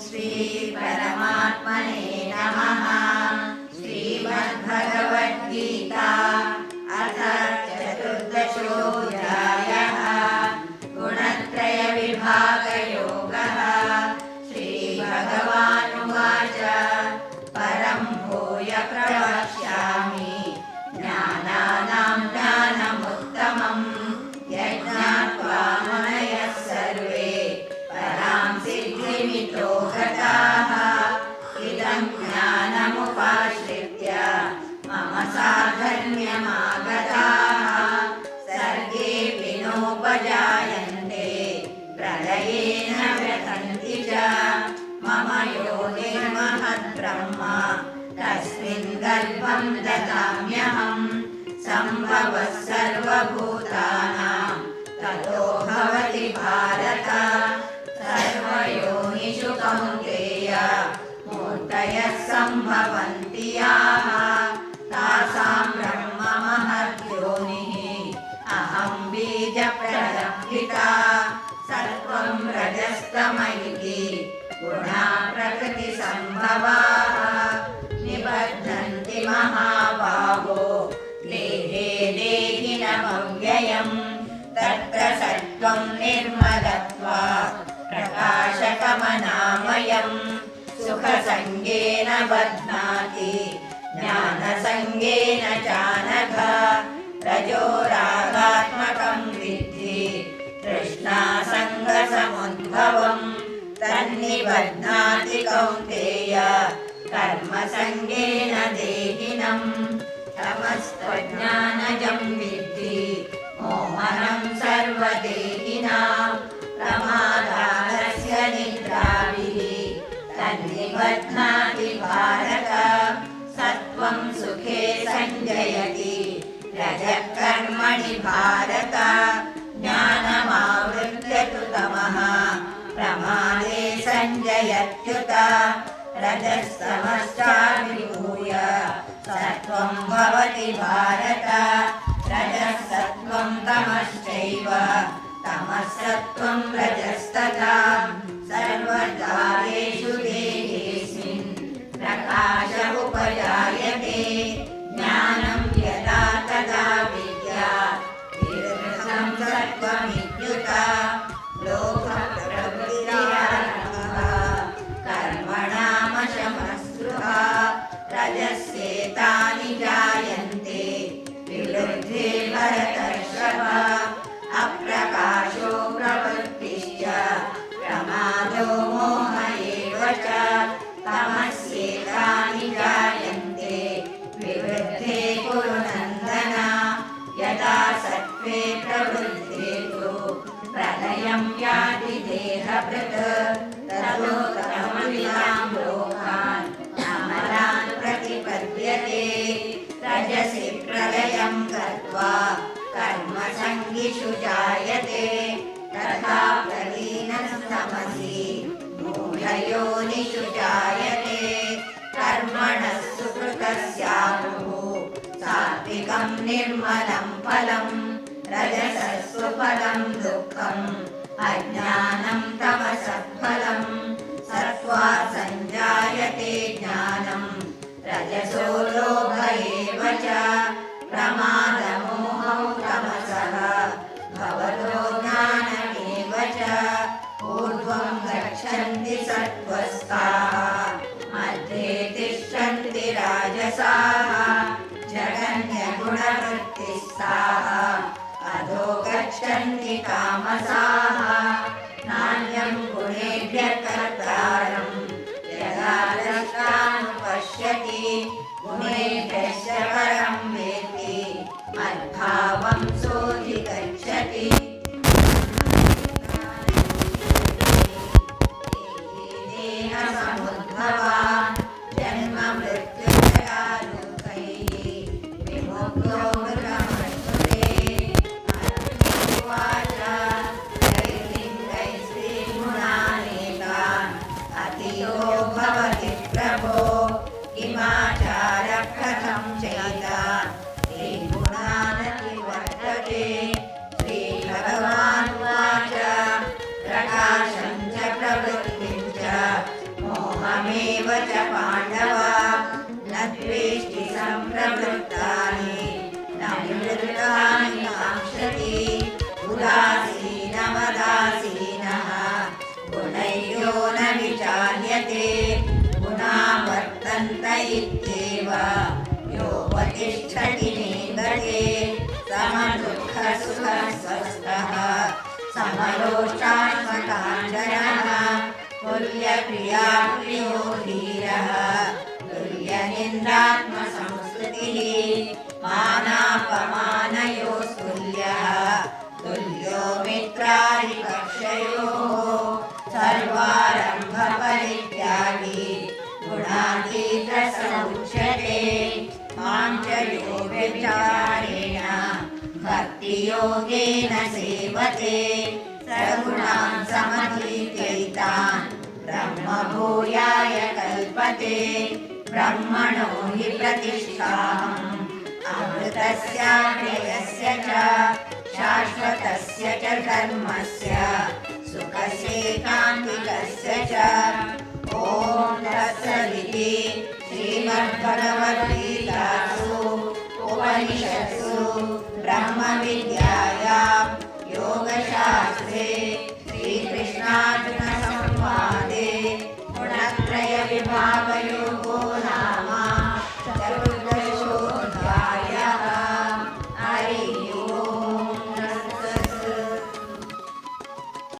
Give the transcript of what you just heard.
nos निर्महद्ब्रह्म तस्मिन् गर्भं ददाम्यहम् सम्भवः सर्वभूतानां। ततो भवति भारत, सर्वयोनिषु कौन्तेय, मूर्तयः सम्भवन्ति याः। तासां ब्रह्म महद्योनिः, अहं बीजप्रलम्बिता सत्त्वं रजस्तमैति गुणा प्रकृतिसम्भवाः। तत्र सत्त्वं निर्मलत्वा प्रकाशकमनामयम् सुखसङ्गेन बध्नाति ज्ञानसङ्गेन चानघ रजोरागात्मकं विद्धि तृष्णासङ्गसमुद्भवम् तन्निबध्नाति कौन्तेय कर्मसङ्गेन देहिनम् तमस्त्वज्ञानजं सञ्जयति रजः कर्मणि भारत। ज्ञानमावृत्य तु तमः प्रमादे सञ्जयत्युत रजस्तमश्चाभिभूय। सत्त्वं भवति भारत। रजसत्त्वं तमश्चैव। तमः सत्त्वं रजस्तथा। सत्त्वे प्रवृद्धे तु। प्रलयं याति देहभृत् ततो तमविदां लोकान् अमरान् प्रतिपद्यते। रजसि प्रलयं गत्वा कर्मसङ्गिषु जायते। तथा प्रलीनस्तमसि मूढयोनिषु जायते। कर्मणः सुकृतस्याहुः सात्विकं निर्मलं फलम्। रजसस्वफलं दुःखम्। अज्ञानं तमसत्फलं सत्त्वा सञ्जायते ज्ञानं। रजसो लोभ एव च। प्रमादमोहौ तमसः। भवतो ज्ञानमेव च गच्छन्ति कामसाः नान्यं गुणेभ्यः कर्तारं द्रष्टानुपश्यति गुणेभ्यश्च परं वेत्ति मद्भावं च पाण्डवा न द्वेष्टि सम्प्रवृत्तानि न विवृत्तानि द्वेष्टिप्रवृत्तानि उदासीनमदासीनः उदासीन न विचार्यते गुणा वर्तन्त इत्येव योपतिष्ठति समदुःखसुखस्वस्थः। समयोष्टात्मकाङ्गनः तुल्यप्रिया प्रियो धीरः तुल्यनिन्दात्मसंस्तुतिः मानापमानयोस्तुल्यः तुल्यो मित्रारिपक्षयोः सर्वारम्भपरित्यागी भक्तियोगेन सेवते। सगुणान् समतीत्यैतान्। ब्रह्मभूयाय कल्पते ब्रह्मणो हि प्रतिष्ठाहम् अमृतस्याव्ययस्य च शाश्वतस्य च धर्मस्य च। ॐ तत्सदिति श्रीमद्भगवद्गीतासु उपनिषत्सु ब्रह्मविद्यायां योगशास्त्रे श्रीकृष्णार्जुन